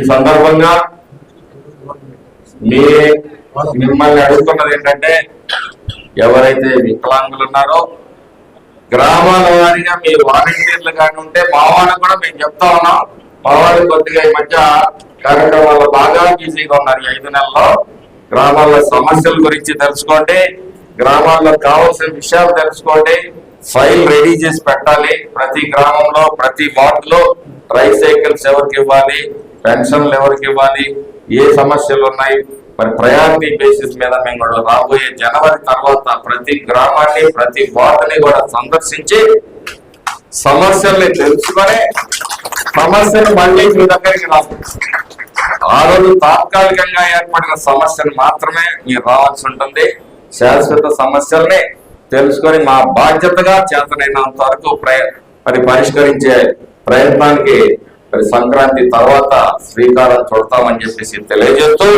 ఈ సందర్భంగా మీ మిమ్మల్ని అడుగుతున్నది ఏంటంటే ఎవరైతే వికలాంగులు ఉన్నారో గ్రామాల వారిగా మీ వాలంటీర్లు కానీ ఉంటే మా వాళ్ళకు కూడా మేము చెప్తా ఉన్నాం. మా వాళ్ళు కొద్దిగా ఈ మధ్య కార్యక్రమాల్లో బాగా బిజీగా ఉన్నారు ఈ ఐదు నెలల్లో. గ్రామాల్లో సమస్యల గురించి తెలుసుకోండి. గ్రామాల్లో కావాల్సిన విషయాలు తెలుసుకోండి. ఫైల్ రెడీ చేసి పెట్టాలి. ప్రతి గ్రామంలో ప్రతి వార్డులో ట్రై సైకిల్స్ ఎవరికి ఇవ్వాలి? పెన్షన్లు ఎవరికి ఇవ్వాలి? ఏ సమస్యలు ఉన్నాయి? మరి ప్రయారిటీ బేసిస్ మీద మేము కూడా రాబోయే జనవరి తర్వాత ప్రతి గ్రామాన్ని ప్రతి వార్డుని కూడా సందర్శించి సమస్యల్ని తెలుసుకొని సమస్యను మళ్ళీ మీ దగ్గరికి ఆ రోజు తాత్కాలికంగా ఏర్పడిన సమస్యను మాత్రమే మీరు రావాల్సి ఉంటుంది. శాశ్వత సమస్యల్ని తెలుసుకొని మా బాధ్యతగా చేతనైనంత వరకు ప్రయ మరి పరిష్కరించే ప్రయత్నానికి మరి సంక్రాంతి తర్వాత శ్రీకారం చుడతామని చెప్పేసి తెలియజేస్తూ